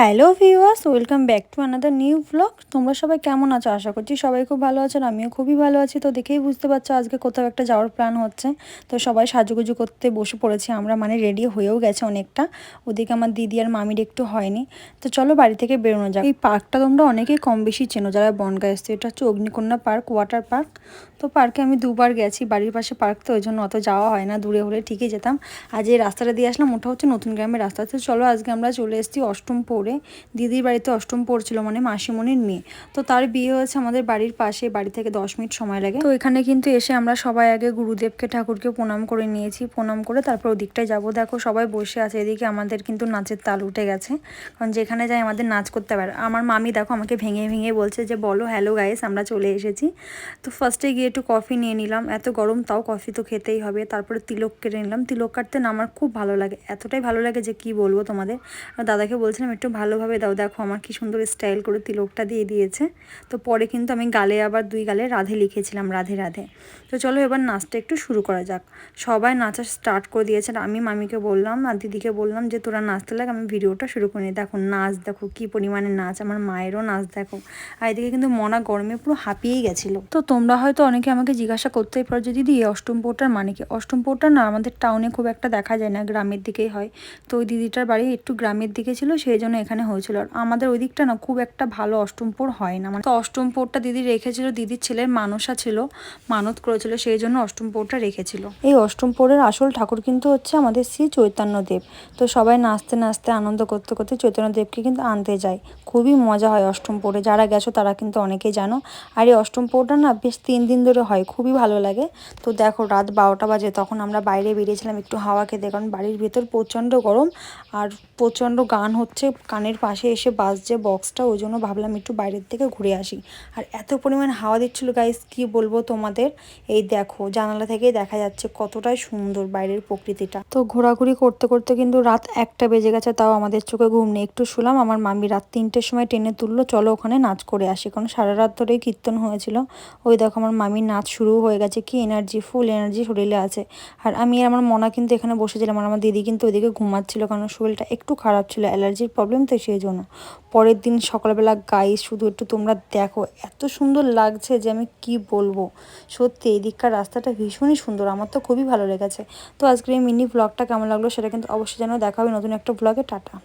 Hello viewers, welcome back to another new blog তোমরা সবাই কেমন আছো? আশা করছি সবাই খুব ভালো আছেন আমিও খুবই ভালো আছি। তো দেখেই বুঝতে পারছ আজকে কোথাও একটা যাওয়ার প্ল্যান হচ্ছে। তো সবাই সাজুগুজু করতে বসে পড়েছি। আমরা মানে রেডি হয়েও গেছে অনেকটা। ওদিকে আমার দিদি আর মামির একটু হয়নি। তো চলো বাড়ি থেকে বেরোনো যাক। এই পার্কটা তোমরা অনেকেই কম বেশি চেনো যারা বনগা এসছে। এটা হচ্ছে অগ্নিকন্যা পার্ক ওয়াটার পার্ক তো পার্কে আমি দুবার গেছি। বাড়ির পাশে পার্ক তো ওই জন্য অত যাওয়া হয় না। দূরে হলে ঠিকই যেতাম। আজ এই রাস্তাটা দিয়ে আসলাম। ওটা হচ্ছে নতুন গ্রামের রাস্তা। তো চলো আজকে আমরা চলে এসেছি অষ্টম পৌরে। দিদির বাড়িতে অষ্টম পড়ছিল মানে মাসিমণির মেয়ে। তো তার বিয়ে হয়েছে আমাদের বাড়ির পাশে, বাড়ি থেকে দশ মিনিট সময় লাগে। তো এখানে কিন্তু এসে আমরা সবাই আগে গুরুদেবকে ঠাকুরকে প্রণাম করে নিয়েছি। প্রণাম করে তারপর ওদিকটায় যাব। দেখো সবাই বসে আছে, এদিকে আমাদের কিন্তু নাচের তাল উঠে গেছে। কারণ যেখানে যাই আমাদের নাচ করতে পারে আমার মামি দেখো আমাকে ভেঙে ভেঙে বলছে যে, বলো, হ্যালো গাইস আমরা চলে এসেছি। তো ফার্স্টে গিয়ে একটু কফি নিয়ে নিলাম। এত গরম, তাও কফি তো খেতেই হবে। তারপরে তিলক কেটে নিলাম। তিলক কাটতে না আমার খুব ভালো লাগে। এতটাই ভালো লাগে যে কি বলব তোমাদের? দাদাকে বলছিলাম, একটু ভালোভাবে দাও। দেখো আমার কি সুন্দর স্টাইল করে তিলকটা দিয়ে দিয়েছে। তো পরে কিন্তু আমি গালে আবার দুই গালে রাধে লিখেছিলাম, রাধে রাধে। তো চলো এবার নাচটা একটু শুরু করা যাক। সবাই নাচা স্টার্ট করে দিয়েছে আমি মামিকে বললাম আর দিদিকে বললাম যে, তোরা নাচতে লাগ, আমি ভিডিওটা শুরু করে নিই দেখো নাচ, দেখো কি পরিমাণে নাচ, আমার মায়েরও নাচ দেখো। আর এদিকে কিন্তু মনা গরমে পুরো হাঁপিয়েই গেছিল। তো তোমরা হয়তো অনেকে আমাকে জিজ্ঞাসা করতেই পারো যে, দিদি, অষ্টম পোটার মানে কি? অষ্টম পোটা না, আমাদের টাউনে খুব একটা দেখা যায় না, গ্রামের দিকেই হয়। তো ওই দিদিটার বাড়ি একটু গ্রামের দিকে ছিল, সেই জন্য এখানে হয়েছিল। আর আমাদের ওই দিকটা না খুব একটা ভালো অষ্টমপুর হয় না। মানে তো অষ্টমপুরটা দিদি রেখেছিল, দিদির ছেলের মানসা ছিল, মানত করেছিল, সেই জন্য অষ্টমপুরটা রেখেছিল। এই অষ্টমপুরের আসল ঠাকুর কিন্তু হচ্ছে আমাদের শ্রী চৈতন্যদেব। তো সবাই নাচতে নাচতে, আনন্দ করতে করতে চৈতন্যদেবকে কিন্তু আনতে যায়। খুবই মজা হয় অষ্টমপুরে যারা গেছো তারা কিন্তু অনেকেই জানো। আর এই অষ্টমপুরটা না বেশ তিন দিন ধরে হয়, খুবই ভালো লাগে। তো দেখো রাত বারোটা বাজে, তখন আমরা বাইরে বেরিয়েছিলাম একটু হাওয়া খেতে, কারণ বাড়ির ভেতর প্রচণ্ড গরম। আর প্রচণ্ড গান হচ্ছে কানের পাশে এসে বাজছে বক্সটা ওই জন্য ভাবলাম একটু বাইরের থেকে ঘুরে আসি। আর এত পরিমাণ হাওয়া দিচ্ছিল গাইস কি বলব তোমাদের? এই দেখো, জানালা থেকেই দেখা যাচ্ছে কতটাই সুন্দর বাইরের প্রকৃতিটা। তো ঘোরাঘুরি করতে করতে কিন্তু রাত একটা বেজে গেছে, তাও আমাদের চোখে ঘুম নেই। একটু শুলাম, আমার মামি রাত তিনটের সময় টেনে তুললো, চলো ওখানে নাচ করে আসি। কারণ সারা রাত ধরেই কীর্তন হয়েছিল। ওই দেখো আমার মামির নাচ শুরু হয়ে গেছে, কি এনার্জি ফুল এনার্জি শরীরে আছে। আর আমি আর আমার মনা কিন্তু এখানে বসেছিলাম আর আমার দিদি কিন্তু ওইদিকে ঘুমাচ্ছিল, কারণ শরীরটা একটু খারাপ ছিল অ্যালার্জির প্রবলেম তো সেই জন্য। পরের দিন সকালবেলা গাই শুধু একটু তোমরা দেখো, এত সুন্দর লাগছে যে আমি কি বলব। সত্যি এই দিককার রাস্তাটা ভীষণই সুন্দর, আমার তো খুবই ভালো লেগেছে। তো আজকের এই মিনি ব্লগটা কেমন লাগল সেটা কিন্তু অবশ্যই যেন দেখা হবে নতুন একটা ব্লগে টাটা।